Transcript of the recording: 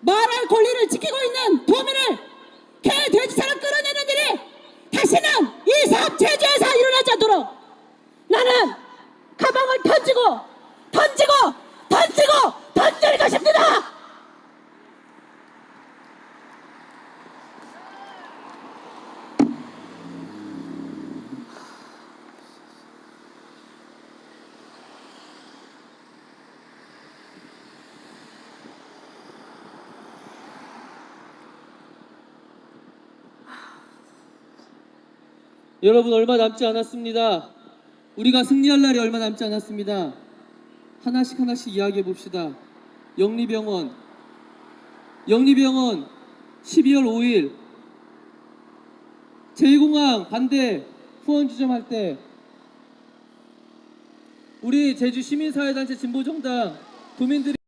말할 권리를 지키고 있는 도민을 개 돼지처럼 끌어내는 일이 다시는 이 사업 제주에서 일어나지 않도록 나는 가방을 던지고 던지고 던지고 던질 것입니다. 여러분 얼마 남지 않았습니다. 우리가 승리할 날이 얼마 남지 않았습니다. 하나씩 하나씩 이야기해 봅시다. 영리병원, 영리병원 12월 5일 제2공항 반대 후원 주점할 때 우리 제주 시민사회단체 진보정당 도민들이